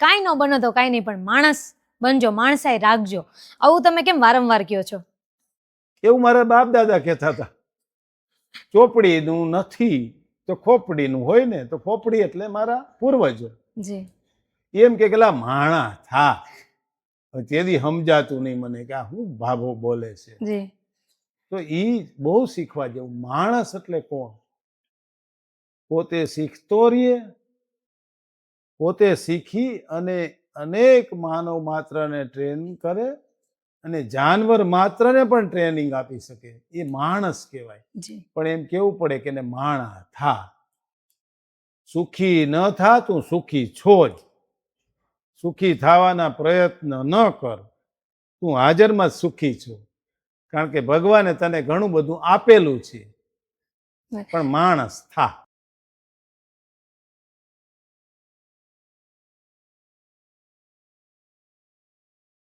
કાંઈ ન બનો તો કાંઈ નહીં પણ માણસ બનજો માણસાઈ રાખજો. આવું તમે કેમ વારંવાર કહો છો? એવું મારા બાપ દાદા કહેતા હતા. ચોપડીનું નથી તો ખોપડીનું હોય ને તો ખોપડી એટલે મારા પૂર્વજો. જી. એમ કે પેલા માણા થા. તેથી સમજાતું નહીં મને કે આ શું ભાભો બોલે છે. જી. તો એ બહુ શીખવા જેવું માણસ એટલે કોણ? પોતે શીખતો રહીએ પોતે શીખી અને અનેક માનવ માત્રને ટ્રેન કરે અને જાનવર માત્રને પણ ટ્રેનિંગ આપી શકે. એ માણસ કહેવાય. પણ એમ કેવું પડે કે માણા થા. સુખી ન થા તું સુખી છો જ. સુખી થવાના પ્રયત્ન ન કર. તું હાજરમાં સુખી છો. કારણ કે ભગવાને તને ઘણું બધું આપેલું છે. પણ માણસ થા.